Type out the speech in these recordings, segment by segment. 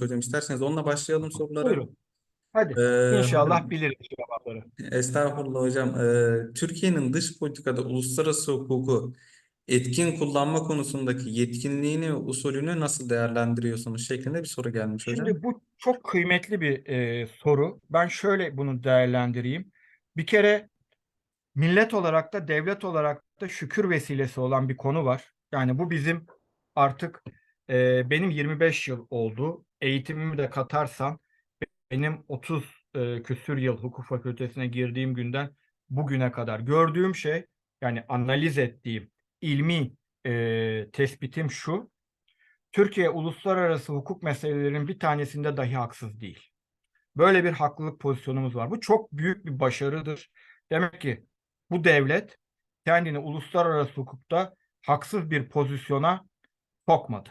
hocam. İsterseniz onunla başlayalım sorulara. Buyurun. Hadi. Ee, İnşallah biliriz cevapları. estağfurullah hocam. Ee, Türkiye'nin dış politikada uluslararası hukuku etkin kullanma konusundaki yetkinliğini ve usulünü nasıl değerlendiriyorsunuz şeklinde bir soru gelmiş hocam. Şimdi bu çok kıymetli bir e, soru. Ben şöyle bunu değerlendireyim. Bir kere millet olarak da devlet olarak da şükür vesilesi olan bir konu var. Yani bu bizim artık e, benim 25 yıl oldu. Eğitimimi de katarsan benim 30 e, küsür yıl hukuk fakültesine girdiğim günden bugüne kadar gördüğüm şey yani analiz ettiğim ilmi e, tespitim şu. Türkiye uluslararası hukuk meselelerinin bir tanesinde dahi haksız değil. Böyle bir haklılık pozisyonumuz var. Bu çok büyük bir başarıdır. Demek ki bu devlet kendini uluslararası hukukta haksız bir pozisyona sokmadı.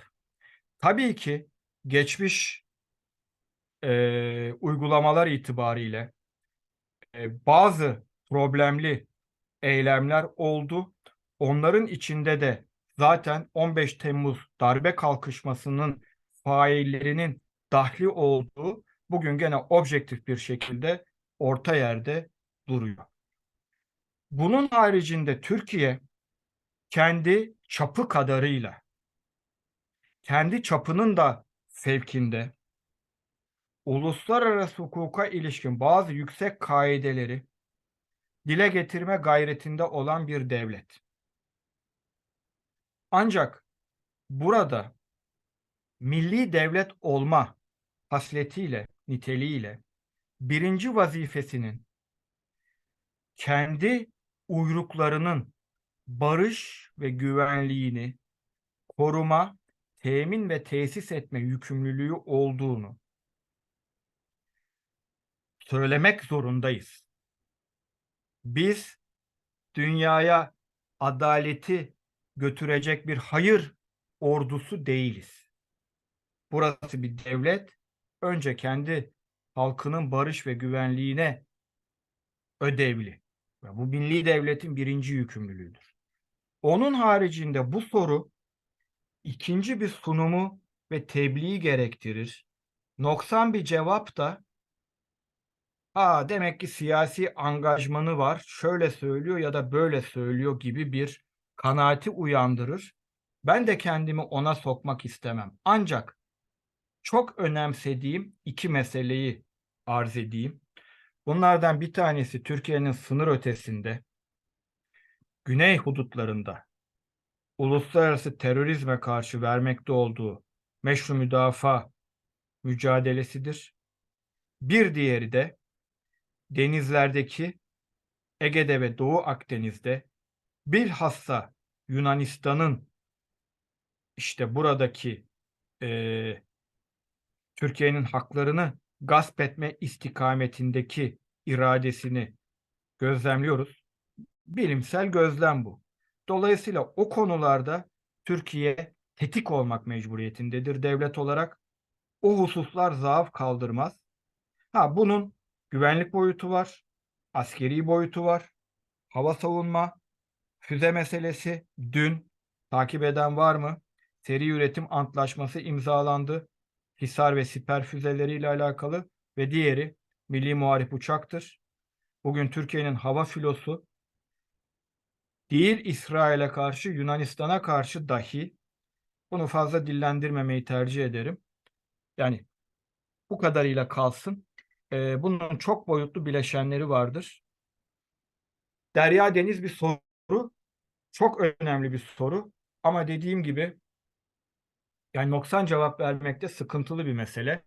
Tabii ki geçmiş e, uygulamalar itibariyle e, bazı problemli eylemler oldu. Onların içinde de zaten 15 Temmuz darbe kalkışmasının faillerinin dahli olduğu bugün gene objektif bir şekilde orta yerde duruyor. Bunun haricinde Türkiye kendi çapı kadarıyla kendi çapının da fevkinde uluslararası hukuka ilişkin bazı yüksek kaideleri dile getirme gayretinde olan bir devlet. Ancak burada milli devlet olma hasletiyle, niteliğiyle birinci vazifesinin kendi uyruklarının barış ve güvenliğini koruma, temin ve tesis etme yükümlülüğü olduğunu söylemek zorundayız. Biz dünyaya adaleti götürecek bir hayır ordusu değiliz. Burası bir devlet. Önce kendi halkının barış ve güvenliğine ödevli. Bu milli devletin birinci yükümlülüğüdür. Onun haricinde bu soru ikinci bir sunumu ve tebliği gerektirir. Noksan bir cevap da Aa, demek ki siyasi angajmanı var. Şöyle söylüyor ya da böyle söylüyor gibi bir kanaati uyandırır. Ben de kendimi ona sokmak istemem. Ancak çok önemsediğim iki meseleyi arz edeyim. Bunlardan bir tanesi Türkiye'nin sınır ötesinde, güney hudutlarında uluslararası terörizme karşı vermekte olduğu meşru müdafaa mücadelesidir. Bir diğeri de denizlerdeki Ege'de ve Doğu Akdeniz'de bilhassa Yunanistan'ın işte buradaki e, Türkiye'nin haklarını gasp etme istikametindeki iradesini gözlemliyoruz. Bilimsel gözlem bu. Dolayısıyla o konularda Türkiye tetik olmak mecburiyetindedir devlet olarak. O hususlar zaaf kaldırmaz. Ha bunun güvenlik boyutu var, askeri boyutu var, hava savunma, füze meselesi dün takip eden var mı? Seri üretim antlaşması imzalandı. Hisar ve siper füzeleriyle alakalı ve diğeri milli muharip uçaktır. Bugün Türkiye'nin hava filosu değil İsrail'e karşı Yunanistan'a karşı dahi bunu fazla dillendirmemeyi tercih ederim. Yani bu kadarıyla kalsın. Ee, bunun çok boyutlu bileşenleri vardır. Derya Deniz bir soru. Çok önemli bir soru. Ama dediğim gibi yani noksan cevap vermekte sıkıntılı bir mesele.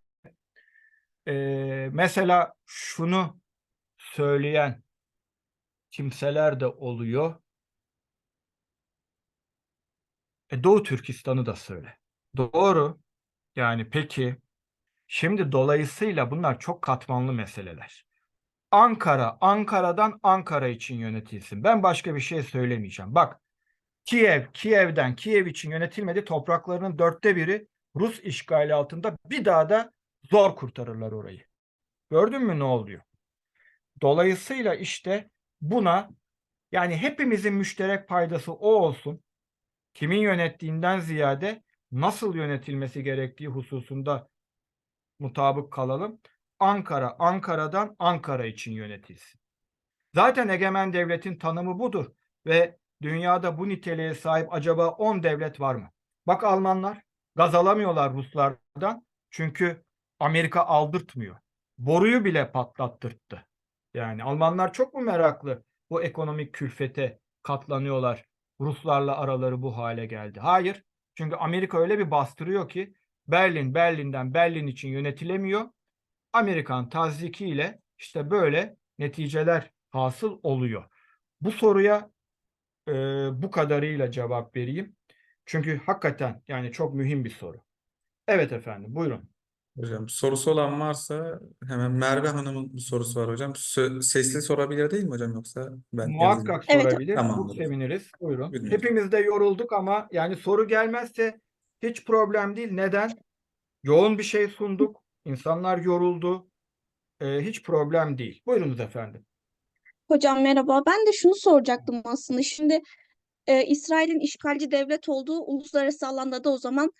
Ee, mesela şunu söyleyen kimseler de oluyor. E, Doğu Türkistan'ı da söyle. Doğru. Yani peki şimdi dolayısıyla bunlar çok katmanlı meseleler. Ankara, Ankara'dan Ankara için yönetilsin. Ben başka bir şey söylemeyeceğim. Bak Kiev, Kiev'den Kiev için yönetilmedi. Topraklarının dörtte biri Rus işgali altında bir daha da zor kurtarırlar orayı. Gördün mü ne oluyor? Dolayısıyla işte buna yani hepimizin müşterek paydası o olsun. Kimin yönettiğinden ziyade nasıl yönetilmesi gerektiği hususunda mutabık kalalım. Ankara, Ankara'dan Ankara için yönetilsin. Zaten egemen devletin tanımı budur ve dünyada bu niteliğe sahip acaba 10 devlet var mı? Bak Almanlar gaz alamıyorlar Ruslardan çünkü Amerika aldırtmıyor. Boruyu bile patlattırttı. Yani Almanlar çok mu meraklı bu ekonomik külfete katlanıyorlar? Ruslarla araları bu hale geldi. Hayır. Çünkü Amerika öyle bir bastırıyor ki Berlin Berlin'den Berlin için yönetilemiyor. Amerikan tazyikiyle işte böyle neticeler hasıl oluyor. Bu soruya e, bu kadarıyla cevap vereyim. Çünkü hakikaten yani çok mühim bir soru. Evet efendim buyurun. Hocam sorusu olan varsa hemen Merve Hanım'ın bir sorusu var hocam. Sö- sesli sorabilir değil mi hocam yoksa ben Muhakkak Evet. sorabilir. Çok Tamamdır. seviniriz. Buyurun. Buyurun. Hepimiz de yorulduk ama yani soru gelmezse hiç problem değil. Neden? Yoğun bir şey sunduk. İnsanlar yoruldu. E, hiç problem değil. Buyurunuz efendim. Hocam merhaba. Ben de şunu soracaktım aslında. Şimdi e, İsrail'in işgalci devlet olduğu uluslararası alanda da o zaman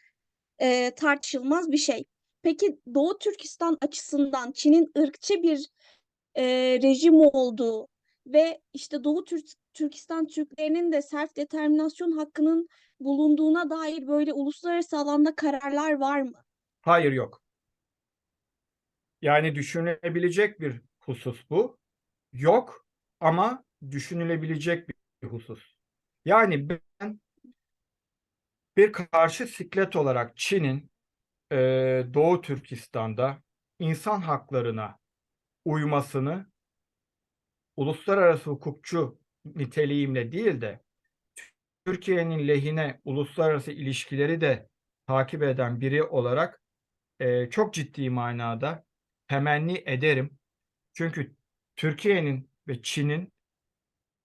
e, tartışılmaz bir şey. Peki Doğu Türkistan açısından Çin'in ırkçı bir e, rejim olduğu ve işte Doğu Türk Türkistan Türklerinin de self determinasyon hakkının bulunduğuna dair böyle uluslararası alanda kararlar var mı? Hayır yok. Yani düşünülebilecek bir husus bu. Yok ama düşünülebilecek bir husus. Yani ben bir karşı siklet olarak Çin'in e, Doğu Türkistan'da insan haklarına uymasını uluslararası hukukçu niteliğimle değil de Türkiye'nin lehine uluslararası ilişkileri de takip eden biri olarak e, çok ciddi manada temenni ederim. Çünkü Türkiye'nin ve Çin'in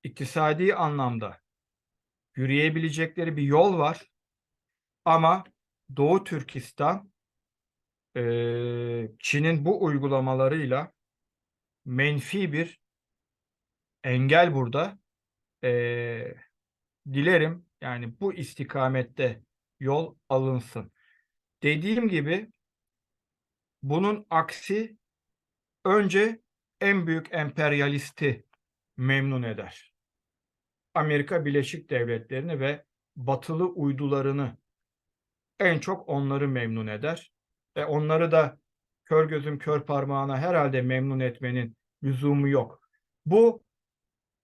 iktisadi anlamda yürüyebilecekleri bir yol var. Ama Doğu Türkistan e, Çin'in bu uygulamalarıyla menfi bir engel burada. E, dilerim yani bu istikamette yol alınsın. Dediğim gibi bunun aksi önce en büyük emperyalisti memnun eder. Amerika Birleşik Devletleri'ni ve batılı uydularını en çok onları memnun eder. Ve onları da kör gözüm kör parmağına herhalde memnun etmenin lüzumu yok. Bu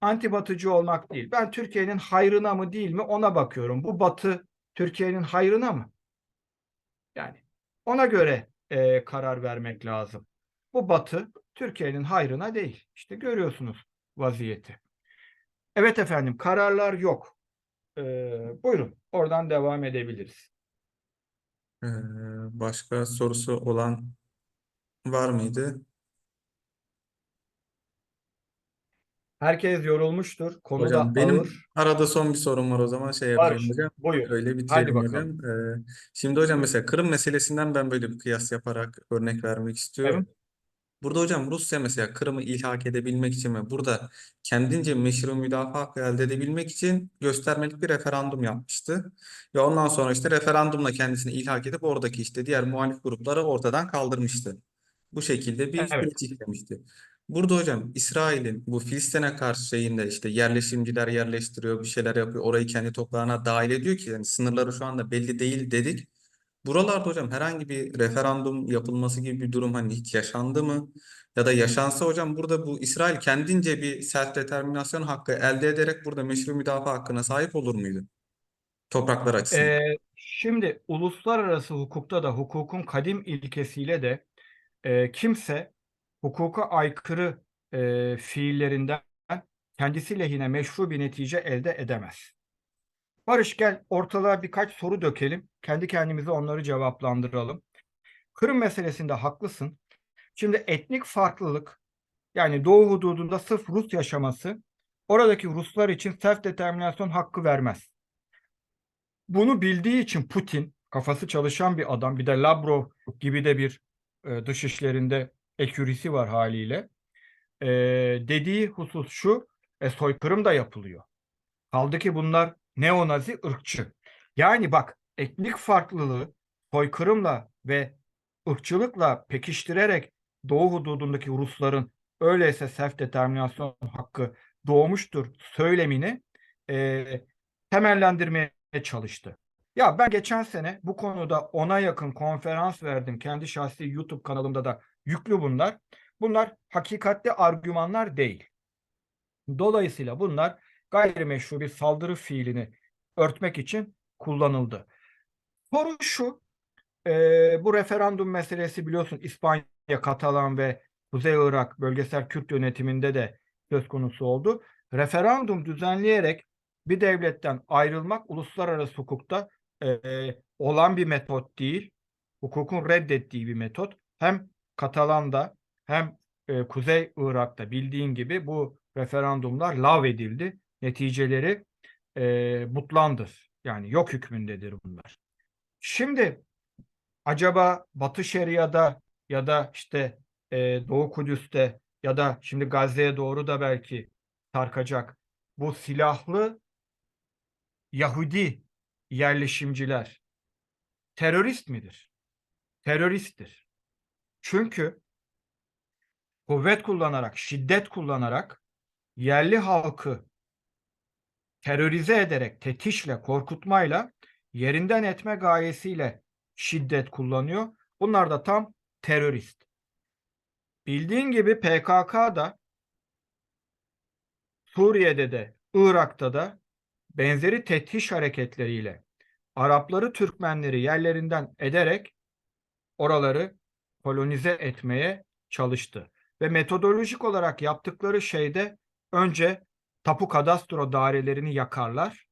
antibatıcı olmak değil. Ben Türkiye'nin hayrına mı değil mi ona bakıyorum. Bu batı Türkiye'nin hayrına mı? Yani ona göre e, karar vermek lazım. Bu batı Türkiye'nin hayrına değil. İşte görüyorsunuz vaziyeti. Evet efendim kararlar yok. Ee, buyurun oradan devam edebiliriz. Ee, başka sorusu olan var mıydı? Herkes yorulmuştur. Konu Hocam da benim ağır. arada son bir sorum var o zaman şey yapayım Barış, hocam. buyur. Öyle bitirelim bakalım. hocam. Ee, şimdi hocam mesela Kırım meselesinden ben böyle bir kıyas yaparak örnek vermek istiyorum. Burada hocam Rusya mesela Kırım'ı ilhak edebilmek için ve burada kendince meşru müdafaa hakkı elde edebilmek için göstermelik bir referandum yapmıştı. Ve ondan sonra işte referandumla kendisini ilhak edip oradaki işte diğer muhalif grupları ortadan kaldırmıştı. Bu şekilde bir Evet. süreç işlemişti. Burada hocam İsrail'in bu Filistin'e karşı şeyinde işte yerleşimciler yerleştiriyor, bir şeyler yapıyor, orayı kendi toprağına dahil ediyor ki yani sınırları şu anda belli değil dedik. Buralarda hocam herhangi bir referandum yapılması gibi bir durum hani hiç yaşandı mı? Ya da yaşansa hocam burada bu İsrail kendince bir self determinasyon hakkı elde ederek burada meşru müdafaa hakkına sahip olur muydu? Topraklar açısından. Ee, şimdi uluslararası hukukta da hukukun kadim ilkesiyle de e, kimse hukuka aykırı e, fiillerinden kendisi lehine meşru bir netice elde edemez. Barış gel ortalığa birkaç soru dökelim. Kendi kendimize onları cevaplandıralım. Kırım meselesinde haklısın. Şimdi etnik farklılık yani Doğu hududunda sırf Rus yaşaması oradaki Ruslar için self determinasyon hakkı vermez. Bunu bildiği için Putin kafası çalışan bir adam bir de Lavrov gibi de bir e, dış ekürisi var haliyle. E, dediği husus şu e, soykırım da yapılıyor. Kaldı ki bunlar neonazi ırkçı. Yani bak etnik farklılığı soykırımla ve ırkçılıkla pekiştirerek Doğu hududundaki Rusların öyleyse self determinasyon hakkı doğmuştur söylemini e, temellendirmeye çalıştı. Ya ben geçen sene bu konuda ona yakın konferans verdim. Kendi şahsi YouTube kanalımda da yüklü bunlar. Bunlar hakikatli argümanlar değil. Dolayısıyla bunlar gayrimeşru bir saldırı fiilini örtmek için kullanıldı. Soru şu, e, bu referandum meselesi biliyorsun İspanya, Katalan ve Kuzey Irak bölgesel Kürt yönetiminde de söz konusu oldu. Referandum düzenleyerek bir devletten ayrılmak uluslararası hukukta e, olan bir metot değil. Hukukun reddettiği bir metot. Hem Katalan'da hem e, Kuzey Irak'ta bildiğin gibi bu referandumlar lav edildi. Neticeleri e, butlandır. Yani yok hükmündedir bunlar. Şimdi acaba Batı Şeria'da ya da işte e, Doğu Kudüs'te ya da şimdi Gazze'ye doğru da belki sarkacak bu silahlı Yahudi yerleşimciler terörist midir? Teröristtir. Çünkü kuvvet kullanarak, şiddet kullanarak yerli halkı terörize ederek, tetişle, korkutmayla, yerinden etme gayesiyle şiddet kullanıyor. Bunlar da tam terörist. Bildiğin gibi PKK da Suriye'de de, Irak'ta da benzeri tetiş hareketleriyle Arapları, Türkmenleri yerlerinden ederek oraları kolonize etmeye çalıştı. Ve metodolojik olarak yaptıkları şeyde önce tapu kadastro dairelerini yakarlar.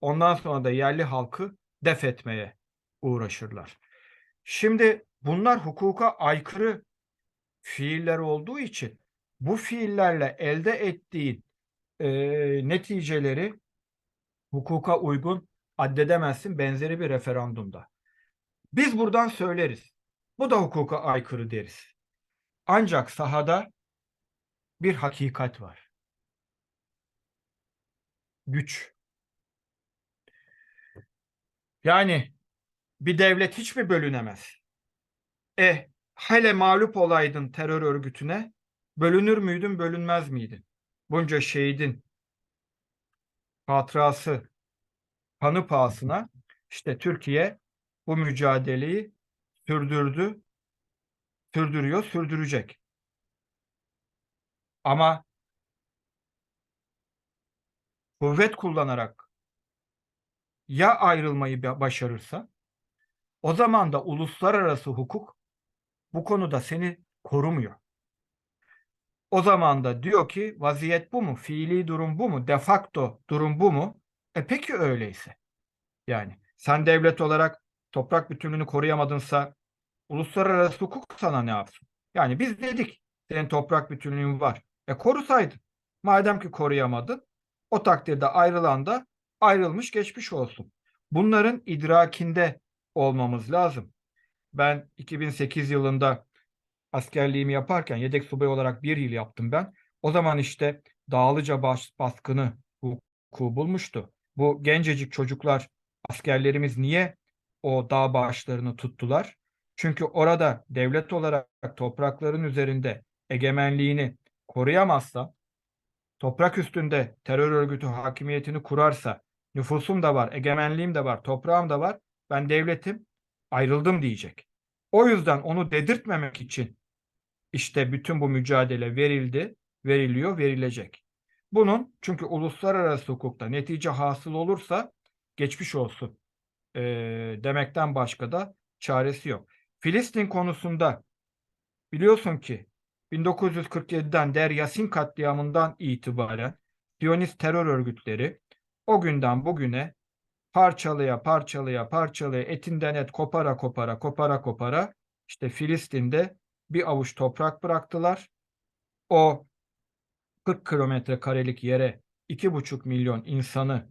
Ondan sonra da yerli halkı def etmeye uğraşırlar. Şimdi bunlar hukuka aykırı fiiller olduğu için bu fiillerle elde ettiğin e, neticeleri hukuka uygun addedemezsin benzeri bir referandumda. Biz buradan söyleriz. Bu da hukuka aykırı deriz. Ancak sahada bir hakikat var. Güç. Yani bir devlet hiç mi bölünemez? E hele mağlup olaydın terör örgütüne bölünür müydün bölünmez miydin? Bunca şehidin hatırası kanı pahasına işte Türkiye bu mücadeleyi sürdürdü, sürdürüyor, sürdürecek. Ama kuvvet kullanarak ya ayrılmayı başarırsa o zaman da uluslararası hukuk bu konuda seni korumuyor. O zaman da diyor ki vaziyet bu mu? Fiili durum bu mu? De facto durum bu mu? E peki öyleyse. Yani sen devlet olarak toprak bütünlüğünü koruyamadınsa uluslararası hukuk sana ne yapsın? Yani biz dedik senin toprak bütünlüğün var. E korusaydın. Madem ki koruyamadın o takdirde ayrılan da ayrılmış geçmiş olsun. Bunların idrakinde olmamız lazım. Ben 2008 yılında askerliğimi yaparken yedek subay olarak bir yıl yaptım ben. O zaman işte Dağlıca baş, baskını hukuku bulmuştu. Bu gencecik çocuklar askerlerimiz niye o dağ başlarını tuttular? Çünkü orada devlet olarak toprakların üzerinde egemenliğini koruyamazsa, toprak üstünde terör örgütü hakimiyetini kurarsa, nüfusum da var, egemenliğim de var, toprağım da var, ben devletim, ayrıldım diyecek. O yüzden onu dedirtmemek için işte bütün bu mücadele verildi, veriliyor, verilecek. Bunun çünkü uluslararası hukukta netice hasıl olursa geçmiş olsun e, demekten başka da çaresi yok. Filistin konusunda biliyorsun ki 1947'den Der Yasin katliamından itibaren Siyonist terör örgütleri o günden bugüne parçalıya parçalıya parçalıya etinden et kopara kopara kopara kopara işte Filistin'de bir avuç toprak bıraktılar. O 40 kilometre karelik yere 2,5 milyon insanı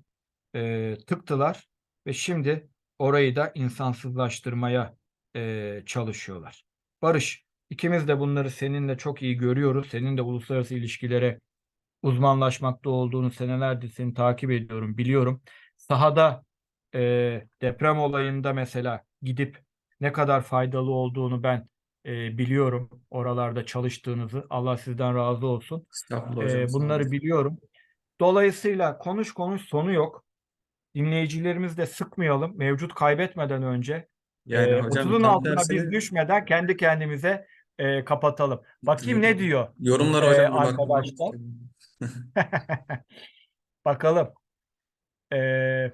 e, tıktılar ve şimdi orayı da insansızlaştırmaya e, çalışıyorlar. Barış, ikimiz de bunları seninle çok iyi görüyoruz. Senin de uluslararası ilişkilere uzmanlaşmakta olduğunu senelerdir seni takip ediyorum, biliyorum. Sahada e, deprem olayında mesela gidip ne kadar faydalı olduğunu ben e, biliyorum. Oralarda çalıştığınızı. Allah sizden razı olsun. Estağfurullah E, hocam. sağ bunları biliyorum. Dolayısıyla konuş konuş sonu yok. Dinleyicilerimizi de sıkmayalım. Mevcut kaybetmeden önce Yani e, hocam 30'un tam altına biz tersine düşmeden kendi kendimize e, kapatalım. Bakayım ne diyor yorumlara e, hocam arkadaşlar. Bakalım. E,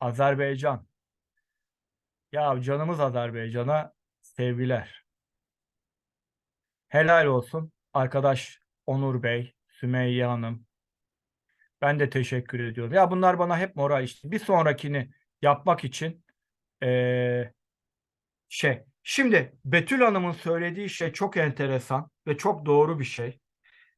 Azerbaycan. Ya canımız Azerbaycan'a sevgiler. Helal olsun arkadaş Onur Bey, Sümeyye Hanım. Ben de teşekkür ediyorum. Ya bunlar bana hep moral işte. Bir sonrakini yapmak için eee, şey. Şimdi Betül Hanım'ın söylediği şey çok enteresan ve çok doğru bir şey.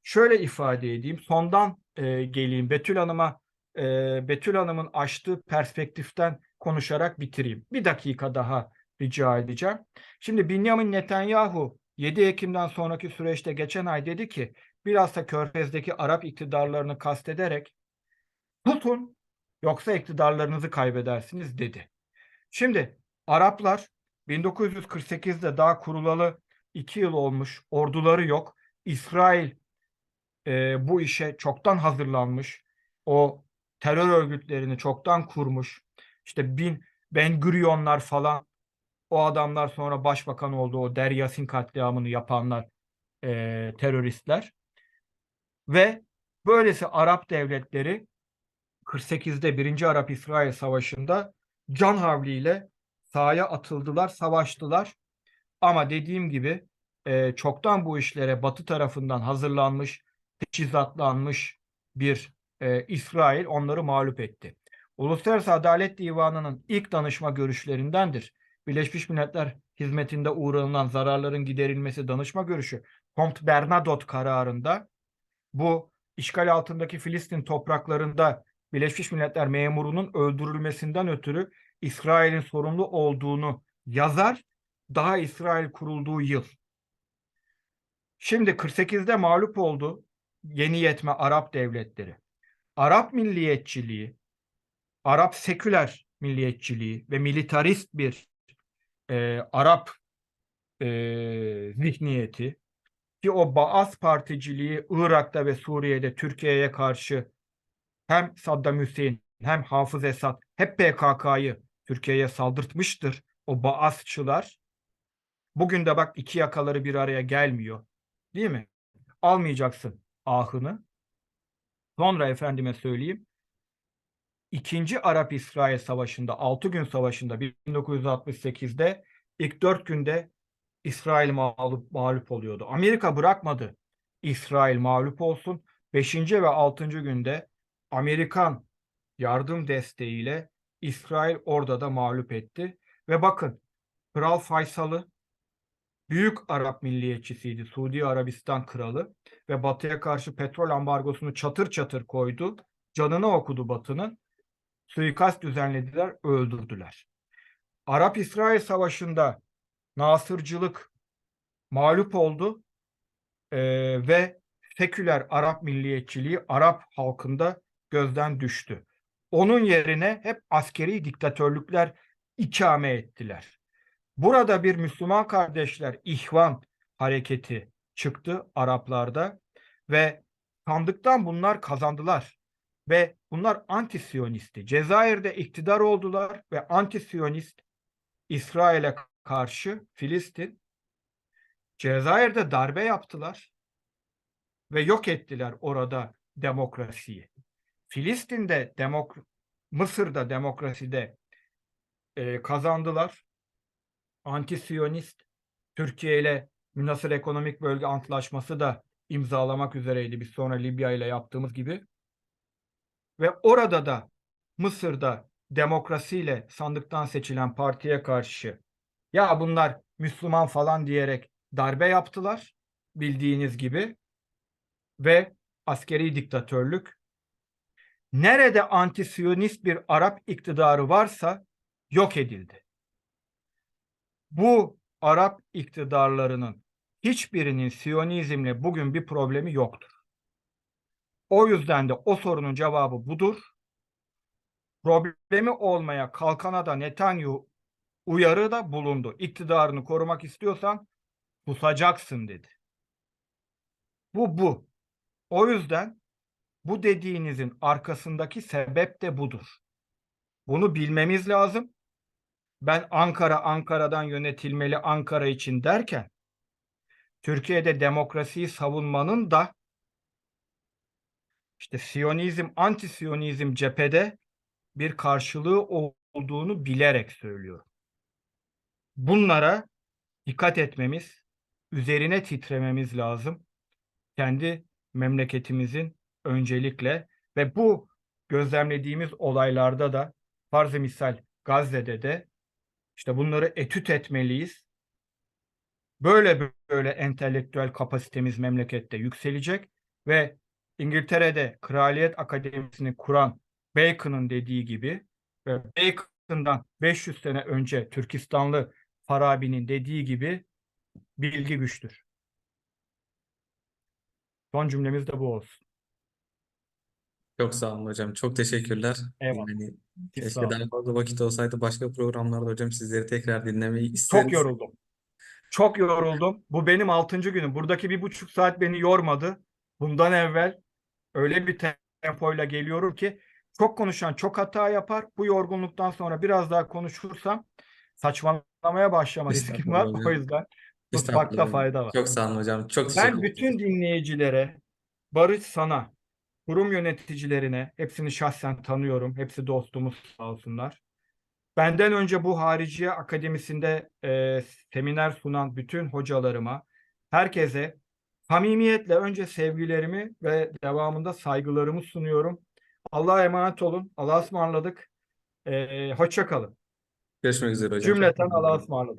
Şöyle ifade edeyim. Sondan eee, geleyim. Betül Hanım'a eee, Betül Hanım'ın açtığı perspektiften konuşarak bitireyim. Bir dakika daha rica edeceğim. Şimdi Benjamin Netanyahu 7 Ekim'den sonraki süreçte geçen ay dedi ki bilhassa Körfez'deki Arap iktidarlarını kastederek tutun yoksa iktidarlarınızı kaybedersiniz dedi. Şimdi Araplar 1948'de daha kurulalı 2 yıl olmuş, orduları yok. İsrail e, bu işe çoktan hazırlanmış. O terör örgütlerini çoktan kurmuş. İşte bin Ben Gurionlar falan o adamlar sonra başbakan oldu. O Der Yassin katliamını yapanlar e, teröristler. Ve böylesi Arap devletleri 48'de 1. Arap-İsrail Savaşı'nda can havliyle sahaya atıldılar, savaştılar. Ama dediğim gibi e, çoktan bu işlere Batı tarafından hazırlanmış, teçhizatlanmış bir e, İsrail onları mağlup etti. Uluslararası Adalet Divanı'nın ilk danışma görüşlerindendir. Birleşmiş Milletler hizmetinde uğranılan zararların giderilmesi danışma görüşü Comte Bernadotte kararında bu işgal altındaki Filistin topraklarında Birleşmiş Milletler memurunun öldürülmesinden ötürü İsrail'in sorumlu olduğunu yazar. Daha İsrail kurulduğu yıl. Şimdi 48'de mağlup oldu yeni yetme Arap devletleri. Arap milliyetçiliği, Arap seküler milliyetçiliği ve militarist bir e, Arap e, zihniyeti ki o Baas particiliği Irak'ta ve Suriye'de Türkiye'ye karşı hem Saddam Hüseyin hem Hafız Esad hep PKK'yı Türkiye'ye saldırtmıştır. O Baasçılar bugün de bak iki yakaları bir araya gelmiyor. Değil mi? Almayacaksın ahını. Sonra efendime söyleyeyim. İkinci Arap-İsrail Savaşı'nda 6 gün savaşında 1968'de ilk 4 günde İsrail mağlup, mağlup oluyordu. Amerika bırakmadı İsrail mağlup olsun. 5. ve 6. günde Amerikan yardım desteğiyle İsrail orada da mağlup etti. Ve bakın Kral Faysal'ı büyük Arap milliyetçisiydi. Suudi Arabistan kralı ve Batı'ya karşı petrol ambargosunu çatır çatır koydu. Canını okudu Batı'nın. Suikast düzenlediler, öldürdüler. Arap-İsrail Savaşı'nda Nasırcılık mağlup oldu Ee, ve seküler Arap milliyetçiliği Arap halkında gözden düştü. Onun yerine hep askeri diktatörlükler ikame ettiler. Burada bir Müslüman kardeşler İhvan hareketi çıktı Araplarda ve sandıktan bunlar kazandılar ve bunlar anti-Siyonisti. Cezayir'de iktidar oldular ve anti-Siyonist İsrail'e karşı Filistin Cezayir'de darbe yaptılar ve yok ettiler orada demokrasiyi. Filistin'de demok Mısır'da demokraside e, kazandılar. Anti-Siyonist Türkiye ile Münasır Ekonomik Bölge Antlaşması da imzalamak üzereydi. Biz sonra Libya ile yaptığımız gibi. Ve orada da Mısır'da demokrasiyle sandıktan seçilen partiye karşı ya bunlar Müslüman falan diyerek darbe yaptılar bildiğiniz gibi ve askeri diktatörlük nerede antisiyonist bir Arap iktidarı varsa yok edildi. Bu Arap iktidarlarının hiçbirinin Siyonizmle bugün bir problemi yoktur. O yüzden de o sorunun cevabı budur. Problemi olmaya kalkana da Netanyahu uyarıda bulundu. İktidarını korumak istiyorsan pusacaksın dedi. Bu bu. O yüzden bu dediğinizin arkasındaki sebep de budur. Bunu bilmemiz lazım. Ben Ankara Ankara'dan yönetilmeli Ankara için derken Türkiye'de demokrasiyi savunmanın da işte Siyonizm, anti-Siyonizm cephede bir karşılığı olduğunu bilerek söylüyorum. Bunlara dikkat etmemiz, üzerine titrememiz lazım. Kendi memleketimizin öncelikle ve bu gözlemlediğimiz olaylarda da farz-ı misal Gazze'de de işte bunları etüt etmeliyiz. Böyle böyle entelektüel kapasitemiz memlekette yükselecek ve İngiltere'de Kraliyet Akademisi'ni kuran Bacon'ın dediği gibi ve Bacon'dan 500 sene önce Türkistanlı Farabi'nin dediği gibi bilgi güçtür. Son cümlemiz de bu olsun. Çok sağ olun hocam. Çok teşekkürler. Eyvallah. Yani Siz keşke sağ olun. daha fazla vakit olsaydı başka programlarda hocam sizleri tekrar dinlemeyi Çok isteriz. yoruldum. Çok yoruldum. Bu benim altıncı günüm. Buradaki bir buçuk saat beni yormadı. Bundan evvel öyle bir tempoyla geliyorum ki çok konuşan çok hata yapar. Bu yorgunluktan sonra biraz daha konuşursam saçmalamaya başlama riskim Estağfurullah var. O hocam. yüzden Estağfurullah tutmakta hocam. fayda var. Çok sağ olun hocam. Çok teşekkür Ben ederim. bütün dinleyicilere, Barış sana, kurum yöneticilerine, hepsini şahsen tanıyorum. Hepsi dostumuz sağ olsunlar. Benden önce bu Hariciye Akademisi'nde e, seminer sunan bütün hocalarıma, herkese samimiyetle önce sevgilerimi ve devamında saygılarımı sunuyorum. Allah'a emanet olun. Allah'a ısmarladık. E, hoşça kalın. Görüşmek üzere hocam. Cümleten. Allah'a ısmarladık.